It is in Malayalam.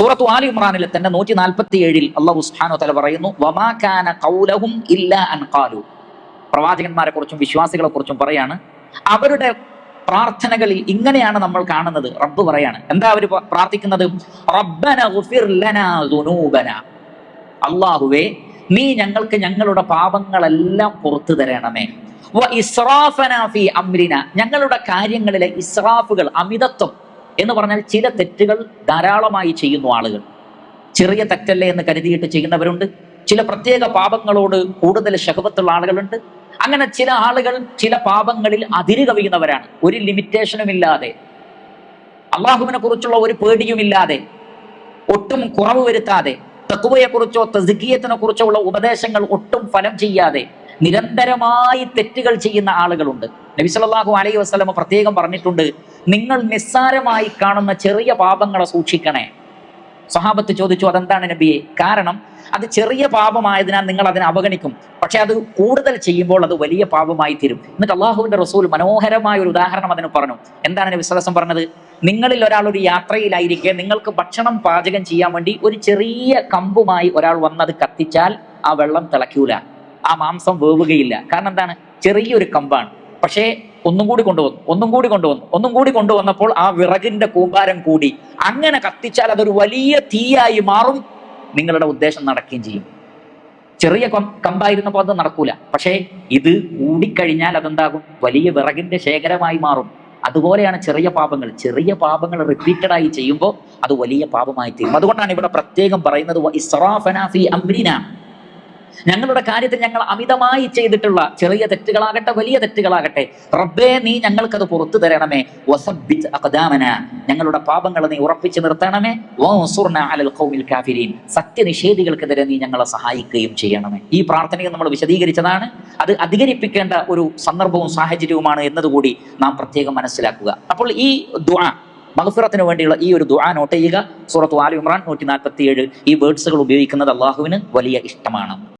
സൂറത്തു ആലി ഇമ്രാനിലെ തന്നെ നൂറ്റി നാൽപ്പത്തി ഏഴിൽ അള്ളാഹു സുഹാനോ തല പറയുന്നു വമാകാന കൗലഹും ഇല്ല അൻകാലു പ്രവാചകന്മാരെ കുറിച്ചും വിശ്വാസികളെ കുറിച്ചും പറയാണ് അവരുടെ പ്രാർത്ഥനകളിൽ ഇങ്ങനെയാണ് നമ്മൾ കാണുന്നത്. റബ്ബ് പറയാണ് എന്താ അവർ പ്രാർത്ഥിക്കുന്നത്? അള്ളാഹുവേ നീ ഞങ്ങൾക്ക് ഞങ്ങളുടെ പാപങ്ങളെല്ലാം പുറത്തു തരണമേ. വ ഫി അംരിന ഞങ്ങളുടെ കാര്യങ്ങളിലെ ഇസ്രാഫുകൾ അമിതത്വം എന്ന് പറഞ്ഞാൽ ചില തെറ്റുകൾ ധാരാളമായി ചെയ്യുന്നു ആളുകൾ. ചെറിയ തെറ്റല്ലേ എന്ന് കരുതിയിട്ട് ചെയ്യുന്നവരുണ്ട്. ചില പ്രത്യേക പാപങ്ങളോട് കൂടുതൽ ശഹവത്തുള്ള ആളുകളുണ്ട്. അങ്ങനെ ചില ആളുകൾ ചില പാപങ്ങളിൽ അതിര് കവിയുന്നവരാണ്. ഒരു ലിമിറ്റേഷനും ഇല്ലാതെ അള്ളാഹുവിനെ കുറിച്ചുള്ള ഒരു പേടിയുമില്ലാതെ ഒട്ടും കുറവ് വരുത്താതെ തക്കുവയെ കുറിച്ചോ തസ്കിയത്തിനെ കുറിച്ചോ ഉള്ള ഉപദേശങ്ങൾ ഒട്ടും ഫലം ചെയ്യാതെ നിരന്തരമായി തെറ്റുകൾ ചെയ്യുന്ന ആളുകളുണ്ട്. നബി സല്ലല്ലാഹു അലൈഹി വസ്ലമ പ്രത്യേകം പറഞ്ഞിട്ടുണ്ട് നിങ്ങൾ നിസ്സാരമായി കാണുന്ന ചെറിയ പാപങ്ങളെ സൂക്ഷിക്കണേ. സഹാബത്ത് ചോദിച്ചു അതെന്താണ് നബിയെ? കാരണം അത് ചെറിയ പാപമായതിനാൽ നിങ്ങൾ അതിനെ അവഗണിക്കും. പക്ഷെ അത് കൂടുതൽ ചെയ്യുമ്പോൾ അത് വലിയ പാപമായി തീരും. എന്നിട്ട് അള്ളാഹുവിന്റെ റസൂൽ മനോഹരമായ ഒരു ഉദാഹരണം അതിന് പറഞ്ഞു. എന്താണ് നബി പറഞ്ഞത്? നിങ്ങളിൽ ഒരാൾ ഒരു യാത്രയിലായിരിക്കെ നിങ്ങൾക്ക് ഭക്ഷണം പാചകം ചെയ്യാൻ വേണ്ടി ഒരു ചെറിയ കമ്പുമായി ഒരാൾ വന്നത് കത്തിച്ചാൽ ആ വെള്ളം തിളയ്ക്കൂല. ആ മാംസം വേവുകയില്ല. കാരണം എന്താണ്? ചെറിയൊരു കമ്പാണ്. പക്ഷേ ഒന്നും കൂടി കൊണ്ടുവന്നു ഒന്നും കൂടി കൊണ്ടുവന്നു ഒന്നും കൂടി കൊണ്ടുവന്നപ്പോൾ ആ വിറകിന്റെ കൂമ്പാരം കൂടി. അങ്ങനെ കത്തിച്ചാൽ അതൊരു വലിയ തീയായി മാറും. നിങ്ങളുടെ ഉദ്ദേശം നടക്കുകയും ചെയ്യും. ചെറിയ കമ്പായിരുന്നപ്പോൾ അത് നടക്കൂല. പക്ഷേ ഇത് കൂടിക്കഴിഞ്ഞാൽ അതെന്താകും? വലിയ വിറകിന്റെ ശേഖരമായി മാറും. അതുപോലെയാണ് ചെറിയ പാപങ്ങൾ. ചെറിയ പാപങ്ങൾ റിപ്പീറ്റഡ് ആയി ചെയ്യുമ്പോൾ അത് വലിയ പാപമായി തീരും അതുകൊണ്ടാണ് ഇവിടെ പ്രത്യേകം പറയുന്നത് "വ ഇസ്റാഫനാ ഫീ അംരിനാ." ഞങ്ങളുടെ കാര്യത്തിൽ ഞങ്ങൾ അമിതമായി ചെയ്തിട്ടുള്ള ചെറിയ തെറ്റുകളാകട്ടെ വലിയ തെറ്റുകളാകട്ടെ റബ്ബേ നീ ഞങ്ങൾക്കത് പുറത്തു തരണമേ. വസബിത് ഞങ്ങളുടെ പാപങ്ങൾ നീ ഉറപ്പിച്ചു നിർത്തണമേ. അലൽ ഖൗമിൽ കാഫിരീൻ. സത്യനിഷേധികൾക്കെതിരെ നീ ഞങ്ങളെ സഹായിക്കുകയും ചെയ്യണമേ. ഈ പ്രാർത്ഥനയും നമ്മൾ വിശദീകരിച്ചതാണ്. അത് അധികരിപ്പിക്കേണ്ട ഒരു സന്ദർഭവും സാഹചര്യവുമാണ് എന്നതുകൂടി നാം പ്രത്യേകം മനസ്സിലാക്കുക. അപ്പോൾ ഈ ദുആ മഹഫിറത്തിന് വേണ്ടിയുള്ള ഈ ഒരു ദുആ നോട്ട് ചെയ്യുക. സൂറത്ത് ആലി ഇമ്രാൻ നൂറ്റി നാൽപ്പത്തി ഏഴ് ഈ വേർഡ്സുകൾ ഉപയോഗിക്കുന്നത് അള്ളാഹുവിന് വലിയ ഇഷ്ടമാണ്.